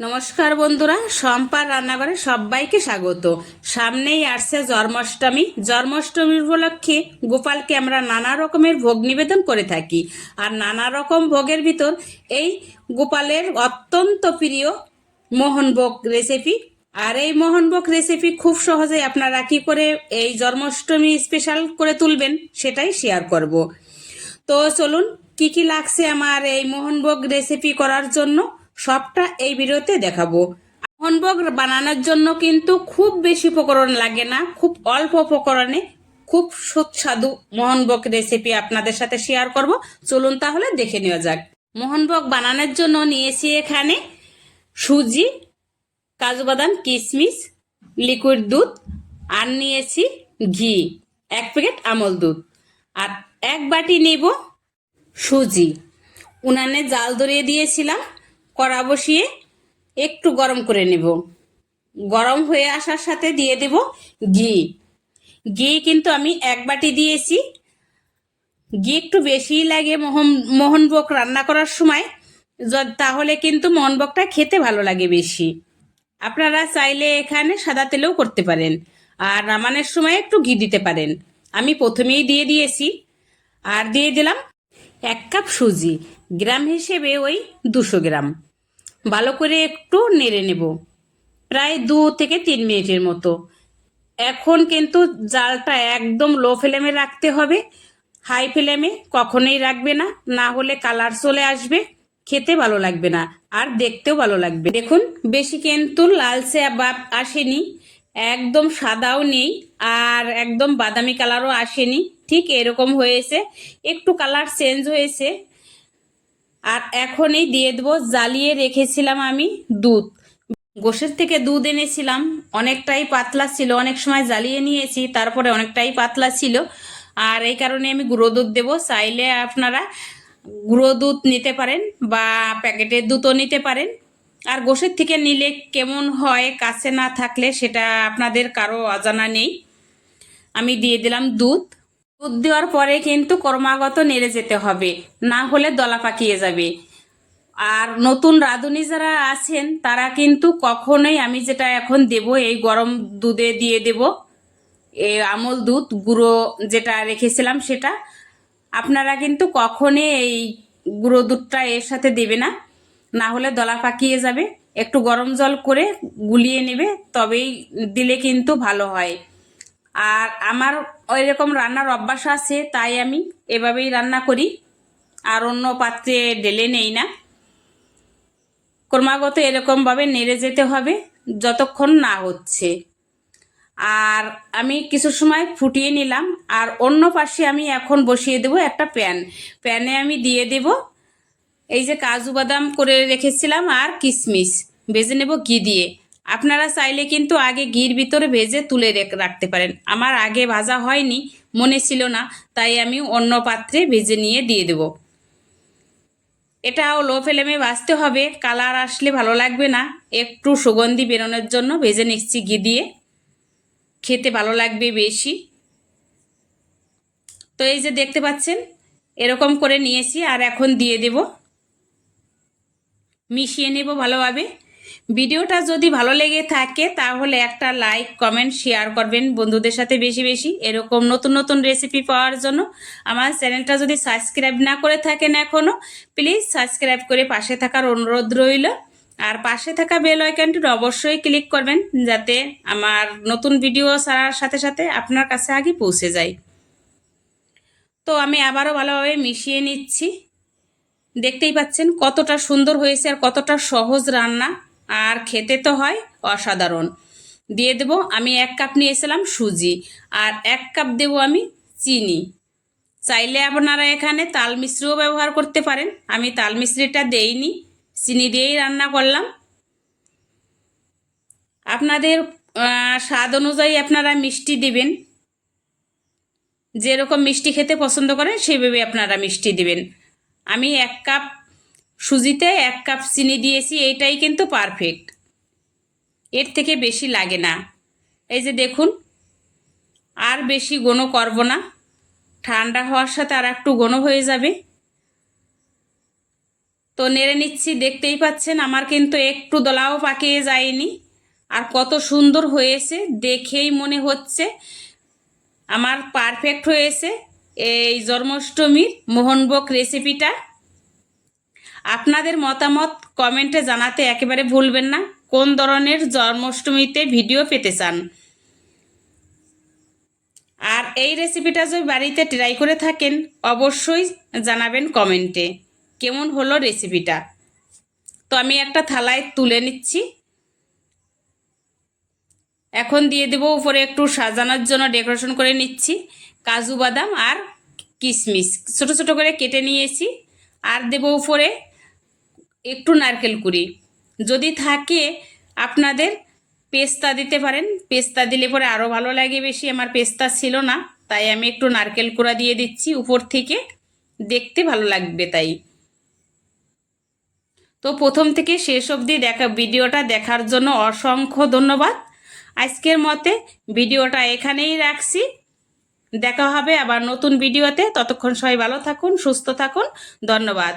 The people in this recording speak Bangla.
নমস্কার বন্ধুরা সম্পার রান্নাঘরে সবাইকে স্বাগত। সামনেই আসছে জন্মাষ্টমী। জন্মাষ্টমীর উপলক্ষে গোপালকে আমরা নানা রকমের ভোগ নিবেদন করে থাকি। আর নানা রকম ভোগের ভিতর এই গোপালের অত্যন্ত প্রিয় মোহনভোগ রেসিপি আর এই মোহনভোগ রেসিপি খুব সহজেই আপনারা কি করে এই জন্মাষ্টমী স্পেশাল করে তুলবেন সেটাই শেয়ার করব। তো চলুন, কি কি লাগছে আমার এই মোহনভোগ রেসিপি করার জন্য? সবটা এই ভিডিওতে দেখাবো। মোহনভোগ বানানোর জন্য কিন্তু খুব বেশি উপকরণ লাগে না, খুব অল্প উপকরণে খুব সুস্বাদু মোহনভোগ রেসিপি আপনাদের সাথে শেয়ার করব। চলুন তাহলে দেখে নেওয়া যাক। মোহনভোগ বানানোর জন্য নিয়েছি এখানে সুজি, কাজু বাদাম কিশমিশ লিকুইড দুধ, আর নিয়েছি ঘি, এক প্যাকেট আমল দুধ। আর এক বাটি নেব সুজি। উনানে জাল ধরিয়ে দিয়েছিলাম। কড়া বসিয়ে একটু গরম করে নেব। গরম হয়ে আসার সাথে দিয়ে দেব ঘি। ঘি কিন্তু আমি এক বাটি দিয়েছি। ঘি একটু বেশিই লাগে মোহন, মোহনভোগ রান্না করার সময়। তাহলে কিন্তু মোহনভোগটা খেতে ভালো লাগে বেশি। আপনারা চাইলে এখানে সাদা তেলেও করতে পারেন। আর নামানোর সময় একটু ঘি দিতে পারেন। আমি প্রথমেই দিয়ে দিয়েছি। আর দিয়ে দিলাম এক কাপ সুজি। গ্রাম হিসেবে ওই দুশো গ্রাম। ভালো করে একটু নেড়ে নেব। প্রায় দু থেকে তিন মিনিটের মতো। এখন কিন্তু জালটা একদম লো ফ্লেমে রাখতে হবে। হাই ফ্লেমে কখনোই রাখবে না না হলে কালার চলে আসবে। খেতে ভালো লাগবে না, আর দেখতেও ভালো লাগবে। দেখুন, বেশি কিন্তু লালচে ভাব আসেনি, একদম সাদাও নেই, আর একদম বাদামি কালারও আসেনি। ঠিক এরকম হয়েছে, একটু কালার চেঞ্জ হয়েছে। আর এখনই দিয়ে দেবো, জ্বালিয়ে রেখেছিলাম আমি দুধ। গোশের থেকে দুধ এনেছিলাম, অনেকটাই পাতলা ছিল, অনেক সময় জ্বালিয়ে নিয়েছি, তারপরে অনেকটাই পাতলা ছিল। আর এই কারণে আমি গুঁড়ো দুধ দেবো, চাইলে আপনারা গুঁড়ো দুধ নিতে পারেন বা প্যাকেটের দুধও নিতে পারেন। আর গোশের থেকে নিলে কেমন হয়, কাছে না থাকলে সেটা আপনাদের কারও অজানা নেই। আমি দিয়ে দিলাম দুধ। দুধ দেওয়ার পরে কিন্তু ক্রমাগত নেড়ে যেতে হবে, না হলে দলা পাকিয়ে যাবে। আর নতুন রাঁধুনি যারা আছেন, তারা কিন্তু কখনোই আমি যেটা এখন দেব, এই গরম দুধে দিয়ে দেব এই আমল দুধ, গুঁড়ো যেটা রেখেছিলাম সেটা, আপনারা কিন্তু কখনই এই গুঁড়ো দুধটা এর সাথে দেবে না। না হলে দলা পাকিয়ে যাবে, একটু গরম জল করে গুলিয়ে নেবে, তবেই দিলে কিন্তু ভালো হয়। আর আমার ওই রকম রান্নার অভ্যাস আছে, তাই আমি এভাবেই রান্না করি। আর অন্য পাত্রে ঢেলে নেই না। ক্রমাগত এরকমভাবে নেড়ে যেতে হবে, যতক্ষণ না হচ্ছে। আর আমি কিছু সময় ফুটিয়ে নিলাম, আর অন্য পাশে আমি এখন বসিয়ে দেব একটা প্যান। প্যানে আমি দিয়ে দেব এই যে কাজু বাদাম করে রেখেছিলাম আর কিশমিশ। বেজে নেব ঘি দিয়ে। আপনারা চাইলে কিন্তু আগে ঘির ভিতরে ভেজে তুলে রেখ- রাখতে পারেন। আমার আগে ভাজা হয়নি, মনে ছিল না, তাই আমি অন্য পাত্রে ভেজে নিয়ে দিয়ে দেবো। এটাও লো ফ্লেমে ভাজতে হবে, কালার আসলে ভালো লাগবে না। একটু সুগন্ধি বেরোনোর জন্য ভেজে নিচ্ছি ঘি দিয়ে। খেতে ভালো লাগবে বেশি। তো এই যে দেখতে পাচ্ছেন, এরকম করে নিয়েছি আর এখন দিয়ে দেব। মিশিয়ে নেব ভালোভাবে। ভিডিওটা যদি ভালো লেগে থাকে, তাহলে একটা লাইক কমেন্ট শেয়ার করবেন বন্ধুদের সাথে বেশি বেশি। এরকম নতুন নতুন রেসিপি পাওয়ার জন্য আমার চ্যানেলটা যদি সাবস্ক্রাইব না করে থাকেন এখনও প্লিজ সাবস্ক্রাইব করে পাশে থাকার অনুরোধ রইল। আর পাশে থাকা বেল আইকনটি অবশ্যই ক্লিক করবেন, যাতে আমার নতুন ভিডিও ছাড়ার সাথে সাথে আপনার কাছে আগে পৌঁছে যায়। তো আমি আবারও ভালোভাবে মিশিয়ে নিচ্ছি। দেখতেই পাচ্ছেন কতটা সুন্দর হয়েছে আর কতটা সহজ রান্না। আর খেতে তো হয় অসাধারণ। দিয়ে দেব, আমি এক কাপ নিয়েছিলাম সুজি, আর এক কাপ দেব আমি চিনি। চাইলে আপনারা এখানে তাল মিশ্রিও ব্যবহার করতে পারেন। আমি তাল মিশ্রিটা দেইনি, চিনি দিয়েই রান্না করলাম। আপনাদের স্বাদ অনুযায়ী আপনারা মিষ্টি দিবেন। যেরকম মিষ্টি খেতে পছন্দ করেন, সেভাবে আপনারা মিষ্টি দিবেন। আমি এক কাপ সুজিতে এক কাপ চিনি দিয়েছি, এইটাই কিন্তু পারফেক্ট এর থেকে বেশি লাগে না। এই যে দেখুন, আর বেশি ঘন করব না। ঠান্ডা হওয়ার সাথে আর একটু ঘন হয়ে যাবে। তো নেড়ে নিচ্ছি, দেখতেই পাচ্ছেন আমার কিন্তু একটু দলাও পাকিয়ে যায়নি। আর কত সুন্দর হয়েছে, দেখেই মনে হচ্ছে। আমার পারফেক্ট হয়েছে। এই জন্মাষ্টমীর মোহনভোগ রেসিপিটা আপনাদের মতামত কমেন্টে জানাতে একেবারে ভুলবেন না। কোন ধরনের জন্মাষ্টমীতে ভিডিও পেতে চান? আর এই রেসিপিটা যদি বাড়িতে ট্রাই করে থাকেন, অবশ্যই জানাবেন কমেন্টে। কেমন হলো রেসিপিটা তো আমি একটা থালায় তুলে নিচ্ছি। এখন দিয়ে দেবো উপরে একটু সাজানোর জন্য ডেকোরেশন করে নিচ্ছি। কাজু বাদাম আর কিশমিশ। ছোট ছোট করে কেটে নিয়েছি। আর দেবো উপরে একটু নারকেল কুড়ি। যদি থাকে, আপনাদের পেস্তা দিতে পারেন। পেস্তা দিলে পরে আরও ভালো লাগে বেশি। আমার পেস্তা ছিল না, তাই আমি একটু নারকেল কুড়া দিয়ে দিচ্ছি উপর থেকে। দেখতে ভালো লাগবে তাই। তো প্রথম থেকে শেষ অবধি দেখা, ভিডিওটা দেখার জন্য অসংখ্য ধন্যবাদ। আজকের মতে ভিডিওটা এখানেই রাখছি। দেখা হবে আবার নতুন ভিডিওতে। ততক্ষণ সবাই ভালো থাকুন, সুস্থ থাকুন। ধন্যবাদ।